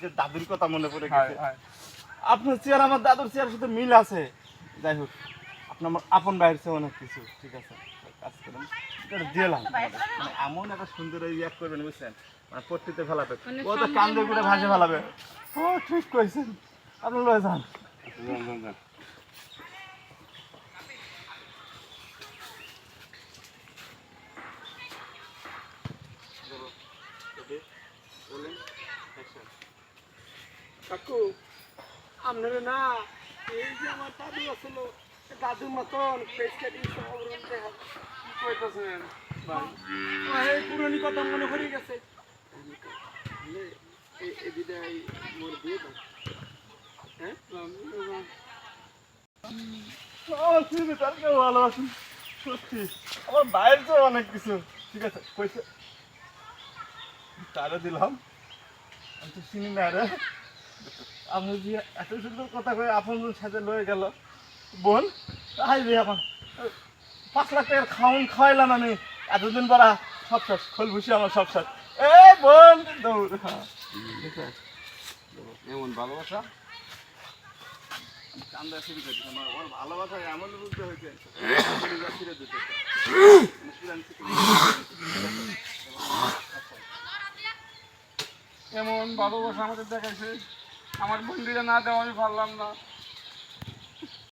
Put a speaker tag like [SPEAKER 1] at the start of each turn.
[SPEAKER 1] থেকে দাদুর কথা মনে পড়ে
[SPEAKER 2] হয়
[SPEAKER 1] গেছে। আপনার চেয়ার আমার দাদুর চেয়ারের সাথে মিল আছে। যাই হোক আপনি আমার আপন বাইরের চেয়ে অনেক কিছু ঠিক আছে? কাজ করেন দিলাম মানে এমন একটা সুন্দর ইয়ে করবেন বুঝছেন? মানে পট্টিতে ফেলাবে। ও তো কান্দে গুড়ে ভাসে ফেলাবে। ও ঠিক কইছেন। আপনি লয়ে যান।
[SPEAKER 3] কাকু আপনারা না এই যে আমার দাদু আসল দাদুর মতন পেটকে দিয়ে সব রুমতে
[SPEAKER 2] কি কইতাছেন? ভাই।
[SPEAKER 3] এই কথা মনে পড়ে গেছে। মোর বিয়ে হ্যাঁ?
[SPEAKER 1] সত্যি আমার বাইরের চেয়ে অনেক কিছু। ঠিক আছে কইছে। তারে দিলাম। আমি তো চিনি না রে। আপনি যে এত সুন্দর কথা কয়ে আপন সাথে লয়ে গেল। বোন তাই রে আমার, পাঁচ লাখ টাকার খাওয়ান খাওয়াইলাম আমি। এতদিন পরা সব শেষ খোল ভুসি আমার সব শেষ। এ বোন, দৌড়।
[SPEAKER 2] এমন ভালোবাসা?
[SPEAKER 1] কান্দা শুরু করছি, আমার ভালোবাসা এমন বুঝতে
[SPEAKER 2] এমন ভালোবাসা আমাদের দেখাইছে। আমার বন্ধুরা না দেওয়া আমি পারলাম না।